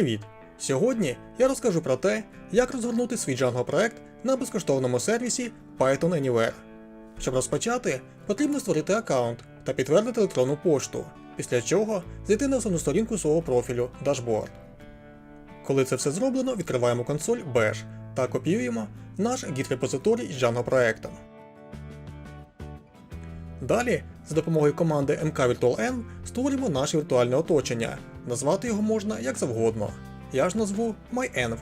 Привіт! Сьогодні я розкажу про те, як розгорнути свій Django проект на безкоштовному сервісі Python Anywhere. Щоб розпочати, потрібно створити аккаунт та підтвердити електронну пошту, після чого зайти на основну сторінку свого профілю Dashboard. Коли це все зроблено, відкриваємо консоль Bash та копіюємо наш git репозиторій з Django проектом. Далі, за допомогою команди mkvirtualn створюємо наше віртуальне оточення. Назвати його можна як завгодно. Я ж назву MyEnv.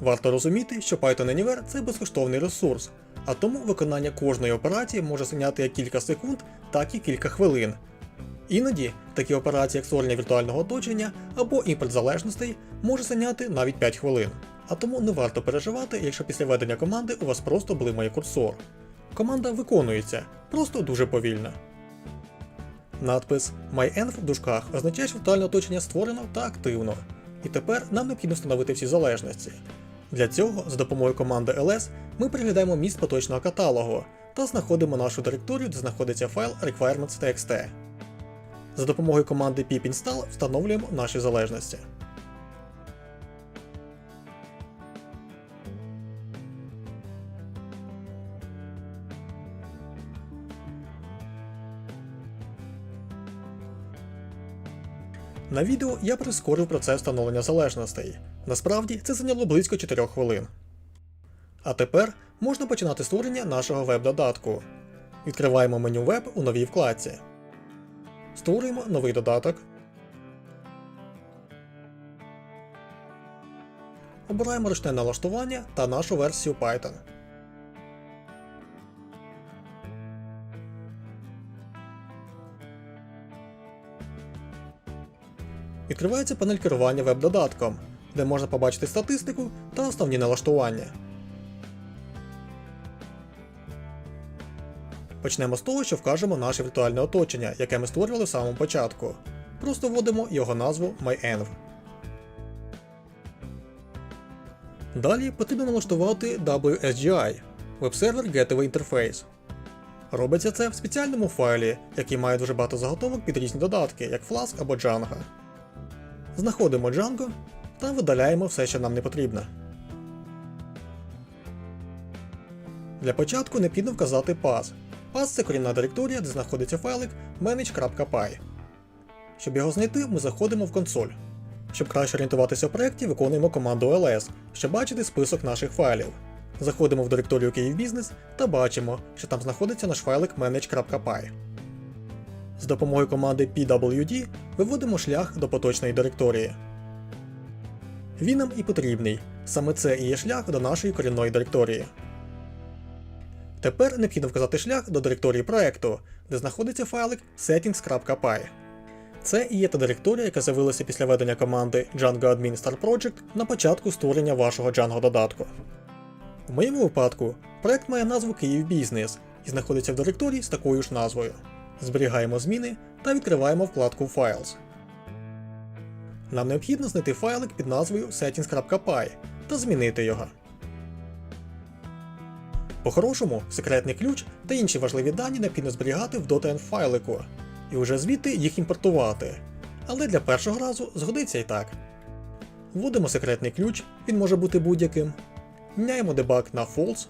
Варто розуміти, що Python Anywhere це безкоштовний ресурс, а тому виконання кожної операції може зайняти як кілька секунд, так і кілька хвилин. Іноді такі операції, як створення віртуального оточення або імпорт залежностей, може зайняти навіть 5 хвилин. А тому не варто переживати, якщо після ведення команди у вас просто блимає курсор. Команда виконується, просто дуже повільно. Надпис MyEnv в дужках означає, що віртуальне оточення створено та активно. І тепер нам необхідно встановити всі залежності. Для цього, за допомогою команди ls, ми переглядаємо міст поточного каталогу та знаходимо нашу директорію, де знаходиться файл requirements.txt. За допомогою команди pip-install встановлюємо наші залежності. На відео я прискорив процес встановлення залежностей. Насправді це зайняло близько 4 хвилин. А тепер можна починати створення нашого веб-додатку. Відкриваємо меню веб у новій вкладці. Створюємо новий додаток. Обираємо ручне налаштування та нашу версію Python. Відкривається панель керування веб-додатком, де можна побачити статистику та основні налаштування. Почнемо з того, що вкажемо наше віртуальне оточення, яке ми створювали в самому початку. Просто вводимо його назву MyEnv. Далі потрібно налаштувати WSGI Web-Server Gateway Interface. Робиться це в спеціальному файлі, який має дуже багато заготовок під різні додатки, як Flask або Django. Знаходимо Django та видаляємо все, що нам не потрібно. Для початку необхідно вказати паз. Паз це корінна директорія, де знаходиться файлик manage.py. Щоб його знайти, ми заходимо в консоль. Щоб краще орієнтуватися в проєкті, виконуємо команду ls, щоб бачити список наших файлів. Заходимо в директорію Бізнес та бачимо, що там знаходиться наш файлик manage.py. З допомогою команди pwd виводимо шлях до поточної директорії. Він нам і потрібний, саме це і є шлях до нашої корінної директорії. Тепер необхідно вказати шлях до директорії проекту, де знаходиться файлик settings.py. Це і є та директорія, яка з'явилася після ведення команди Django Admin Start Project на початку створення вашого Django додатку. В моєму випадку проект має назву Київ Бізнес і знаходиться в директорії з такою ж назвою. Зберігаємо зміни та відкриваємо вкладку Files. Нам необхідно знайти файлик під назвою settings.py та змінити його. По-хорошому, секретний ключ та інші важливі дані необхідно зберігати в .env файлику і вже звідти їх імпортувати. Але для першого разу згодиться і так. Вводимо секретний ключ, він може бути будь-яким. Міняємо дебаг на False.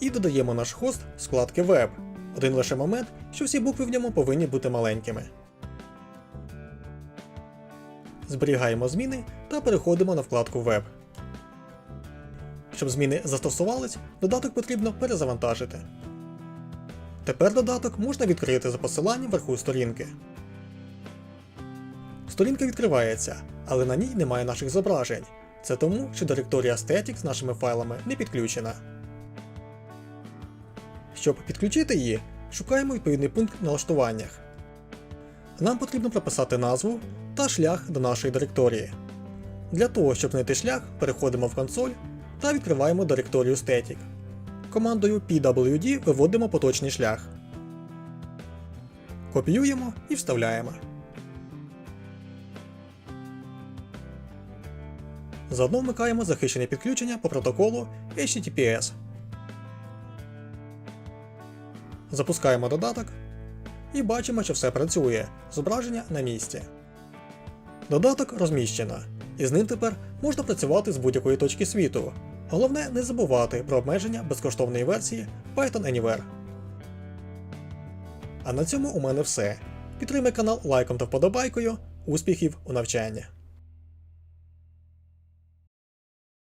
І додаємо наш хост з вкладки Web. Один лише момент, що всі букви в ньому повинні бути маленькими. Зберігаємо зміни та переходимо на вкладку Web. Щоб зміни застосувались, додаток потрібно перезавантажити. Тепер додаток можна відкрити за посиланням вверху сторінки. Сторінка відкривається, але на ній немає наших зображень. Це тому, що директорія Static з нашими файлами не підключена. Щоб підключити її, шукаємо відповідний пункт в налаштуваннях. Нам потрібно прописати назву та шлях до нашої директорії. Для того, щоб знайти шлях, переходимо в консоль та відкриваємо директорію Static. Командою pwd виводимо поточний шлях. Копіюємо і вставляємо. Заодно вмикаємо захищене підключення по протоколу HTTPS. Запускаємо додаток і бачимо, що все працює. Зображення на місці. Додаток розміщено, і з ним тепер можна працювати з будь-якої точки світу. Головне не забувати про обмеження безкоштовної версії Python Anywhere. А на цьому у мене все. Підтримай канал лайком та вподобайкою. Успіхів у навчанні!